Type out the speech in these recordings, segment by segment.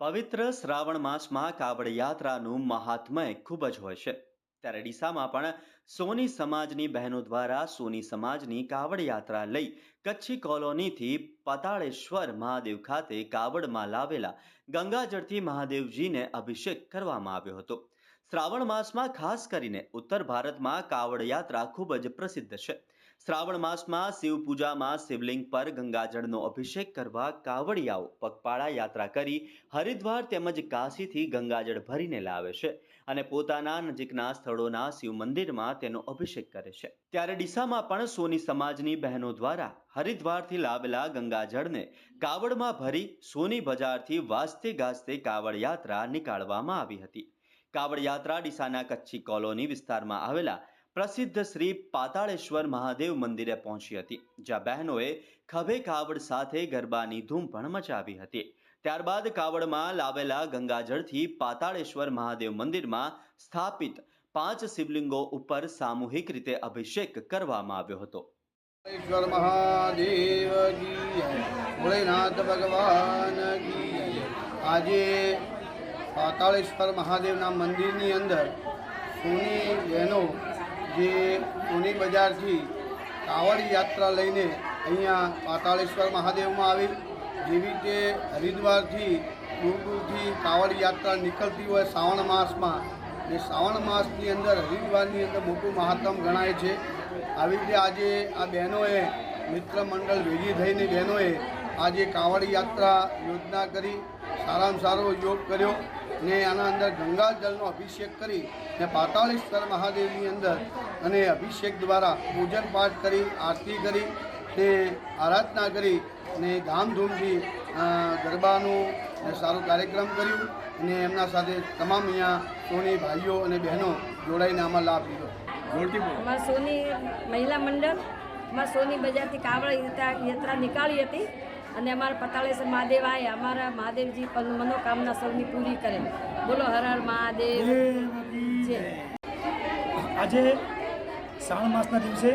પવિત્ર શ્રાવણ માસમાં કાવડ યાત્રાનું મહાત્મય ખૂબ જ હોય છે. ત્યારે ડીસામાં પણ સોની સમાજની બહેનો દ્વારા સોની સમાજની કાવડ યાત્રા લઈ કચ્છી કોલોનીથી પાતાળેશ્વર મહાદેવ ખાતે કાવડમાં લાવેલા ગંગાજળથી મહાદેવજીને અભિષેક કરવામાં આવ્યો હતો. શ્રાવણ માસમાં ખાસ કરીને ઉત્તર ભારતમાં કાવડ યાત્રા ખૂબ જ પ્રસિદ્ધ છે. શ્રાવણ માસમાં શિવ પૂજામાં શિવલિંગ પર ગંગાજળનો અભિષેક કરવા કાવડિયાઓ પગપાળા યાત્રા કરી હરિદ્વાર તેમજ કાશીથી ગંગાજળ ભરીને લાવે છે અને પોતાના નજીકના સ્થળોના શિવ મંદિરમાં તેનો અભિષેક કરે છે. ત્યારે ડીસામાં પણ સોની સમાજની બહેનો દ્વારા હરિદ્વારથી લાવેલા ગંગાજળને કાવડમાં ભરી સોની બજારથી વાજતે ગાજતે કાવડ યાત્રા નીકાળવામાં આવી હતી. કાવડ યાત્રા ડીસાના કચ્છી કોલોની વિસ્તારમાં આવેલા પ્રસિદ્ધ શ્રી પાતાળેશ્વર મહાદેવ મંદિરે પહોંચી હતી, જ્યાં બહેનોએ ખભે કાવડ સાથે ગરબાની ધૂમ પણ મચાવી હતી. ત્યારબાદ કાવડમાં લાવેલા ગંગાજળથી પાતાળેશ્વર મહાદેવ મંદિરમાં સ્થાપિત પાંચ શિવલિંગો ઉપર સામૂહિક રીતે અભિષેક કરવામાં આવ્યો હતો. ઈશ્વર મહાદેવ ભોળેનાથ ભગવાન આજે પાતાળેશ્વર મહાદેવના મંદિરની અંદર સોની બહેનો જે સોની બજારથી કાવડ યાત્રા લઈને અહીંયા પાતાળેશ્વર મહાદેવમાં આવી. જેવી રીતે હરિદ્વારથી દૂર દૂરથી કાવડ યાત્રા નીકળતી હોય શ્રાવણ માસમાં, ને શ્રાવણ માસની અંદર હરિદ્વારની અંદર મોટું મહાત્મ ગણાય છે. આવી રીતે આજે આ બહેનોએ મિત્ર મંડળ ભેગી થઈને બહેનોએ આજે કાવડ યાત્રા યોજના કરી સારામાં સારો યોગ કર્યો ને આના અંદર ગંગાજળનો અભિષેક કરી ને પાતાળેશ્વર મહાદેવની અંદર અને અભિષેક દ્વારા પૂજન પાઠ કરી આરતી કરી ને આરાધના કરી ને ધામધૂમથી ગરબાનું ને સારો કાર્યક્રમ કર્યું અને એમના સાથે તમામ અહીંયા સોની ભાઈઓ અને બહેનો જોડાઈને આમાં લાભ લીધો. અમારા સોની મહિલા મંડળ અમારા સોની બજારથી કાવડ યાત્રા યાત્રા નીકાળી હતી. અને અમારા પતાળેશ્વર મહાદેવ આવે અમારા મહાદેવજી મનોકામના સૌની પૂરી કરે. બોલો હર હર મહાદેવ. આજે શ્રાવણ માસના દિવસે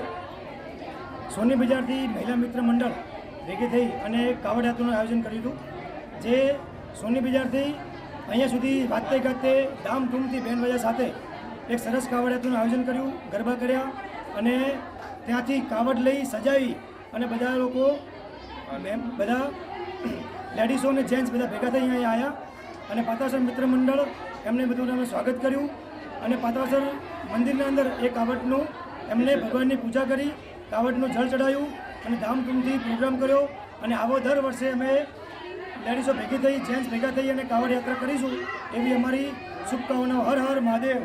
સોની બજારથી મહિલા મિત્ર મંડળ ભેગી થઈ અને કાવડ યાત્રાનું આયોજન કર્યું હતું. જે સોની બજારથી અહીંયા સુધી વાતે ગાતે ધામધૂમથી બેન બજા સાથે એક સરસ કાવડ યાત્રાનું આયોજન કર્યું ગરબા કર્યા અને ત્યાંથી કાવડ લઈ સજાવી અને બધા લોકો મેમ બધા લેડીઝો અને જેન્ટ્સ બધા ભેગા થઈ અહીંયા આવ્યા અને પાતાસર મિત્ર મંડળ એમને બધું અમે સ્વાગત કર્યું અને પાતાસર મંદિરના અંદર એ કાવટનું એમને ભગવાનની પૂજા કરી કાવટનું જળ ચડાયું અને ધામધૂમથી પ્રોગ્રામ કર્યો અને આવો દર વર્ષે અમે લેડીઝો ભેગી થઈ જેન્ટ્સ ભેગા થઈ અને કાવડ યાત્રા કરીશું એવી અમારી શુભકામનાઓ. હર હર મહાદેવ.